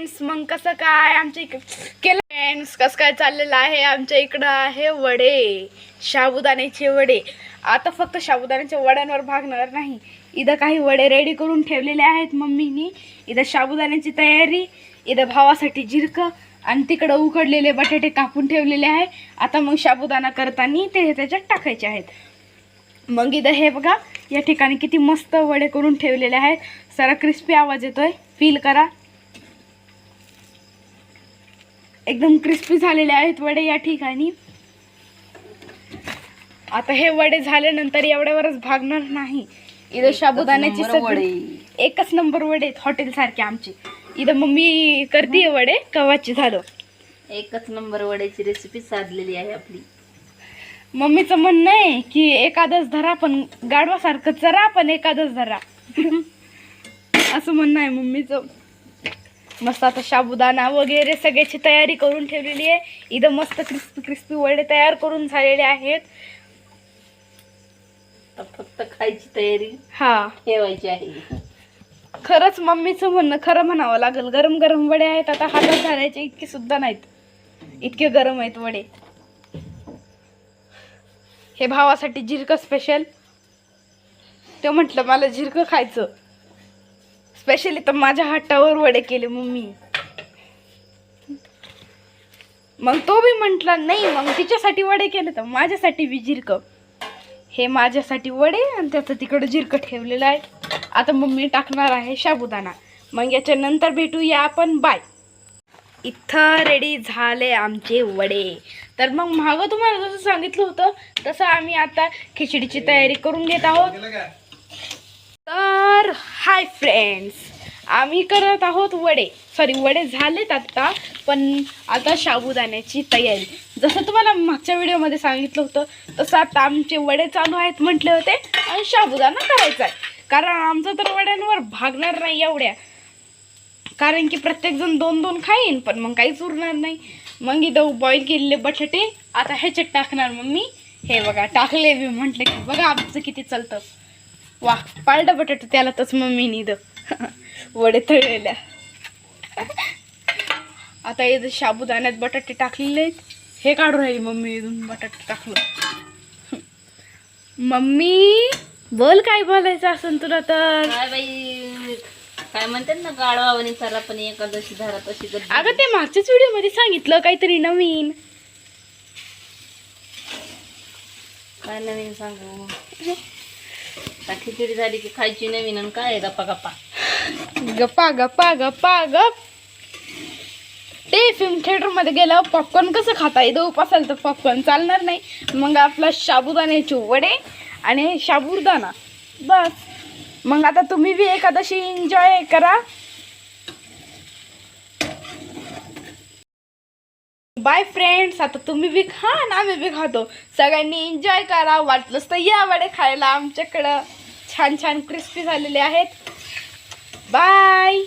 Friends मग कसं काय? आमच्या इकडे केलं फ्रेंड्स कसं काय चाललेलं आहे? आमच्या इकडं आहे वडे साबुदाण्याचे वडे. आता फक्त साबुदाण्याच्या वड्यांवर भागणार नाही. इथं काही वडे रेडी करून ठेवलेले आहेत मम्मीनी. इथं साबुदाण्याची तयारी इथं भावासाठी जिरकं आणि तिकडं उकडलेले बटाटे कापून ठेवलेले आहे. आता मग साबुदाणा करताना ते त्याच्यात टाकायचे आहेत. मग इथं हे बघा या ठिकाणी किती मस्त वडे करून ठेवलेले आहेत. सारा क्रिस्पी आवाज येतोय. फील करा. एकदम क्रिस्पी झालेले आहेत वडे या ठिकाणी. आता हे वडे झाल्यानंतर एवढ्यावरच भागणार नाही. इथं साबुदाण्याची सगळी. एकच नंबर वडे आहेत हॉटेल सारखे आमचे. इथं मम्मी करते वडे कवाची झालं. एकच नंबर वड्याची रेसिपी साधलेली आहे आपली. मम्मीचं म्हणणं आहे की एकादश धरा पण गाडवासारखं चरा पण एकादश धरा. असं म्हणणं आहे मम्मीचं. मस्त आता साबुदाणा वगैरे सगळ्याची तयारी करून ठेवलेली आहे. इथं मस्त क्रिस्पी क्रिस्पी वडे तयार करून झालेले आहेत. फक्त खायची तयारी हा. ठेवायची आहे. खरंच मम्मीचं म्हणणं खरं म्हणावं लागेल. गरम गरम वडे आहेत आता हातात घालायचे इतके सुद्धा नाहीत. इतके गरम आहेत वडे. हे भावासाठी जिरकं स्पेशल ते म्हटलं मला जिरकं खायचं. स्पेशली तर माझ्या हातावर वडे केले मम्मी. मग तो बी म्हटला नाही मग तिच्यासाठी वडे केले तर माझ्यासाठी बी जिरकं. हे माझ्यासाठी वडे आणि त्याचं तिकडं जिरकं ठेवलेलं आहे. आता मम्मी टाकणार आहे शाबुदाना मग याच्यानंतर भेटूया आपण. बाय इथं रेडी झाले आमचे वडे. तर मग मागं तुम्हाला जसं सांगितलं होतं तसं आम्ही आता खिचडीची तयारी करून घेत आहोत. तर हाय फ्रेंड्स आम्ही करत आहोत वडे. सॉरी वडे झालेत आता पण आता साबुदाण्याची तयारी. जसं तुम्हाला मागच्या व्हिडिओमध्ये सांगितलं होतं तसं आता आमचे वडे चालू आहेत म्हटले होते आणि साबुदाणा करायचा आहे. कारण आमचं तर वड्यांवर भागणार नाही एवढ्या. कारण की प्रत्येकजण दोन दोन खाईन पण मग काहीच उरणार नाही. मग इथं बॉईल केलेले बटाटे आता ह्याच्यात टाकणार मग मी हे बघा टाकले मी म्हटलं की बघा आमचं किती चालतं. वा पालटा बटाटा त्याला तच मम्मीने इथं. वडे तळलेल्या. आता इथं साबुदाण्यात बटाटे टाकलेले आहेत हे काढून राहिली मम्मी इथून बटाटे टाकलं मम्मी बोल काय बोलायचं असेल तुला तर? काय बाई काय म्हणतात ना गाडवावणी सारा पण एकादशी धारा तशी. अगं ते मागच्याच व्हिडिओमध्ये सांगितलं काहीतरी नवीन. काय नवीन सांगू? आता खिचडी झाली की खायची नवीन आणि काय गप्पा गप्पा. गप्पा गप्पा गप्पा गप ते फिल्म थिएटरमध्ये पॉपकॉर्न कसं खाता? येतं उपासाल तर पॉपकॉर्न चालणार नाही. मग आपला साबुदाण्याचे वडे आणि साबुदाणा बस. मग आता तुम्ही बी एकादशी एन्जॉय करा. बाय फ्रेंड्स आता तुम्ही बी खा आणि आम्ही बी खातो. सगळ्यांनी एन्जॉय करा. वाटलंच तर या वडे खायला आमच्याकडं. छान छान क्रिस्पी झालेले आहेत. बाय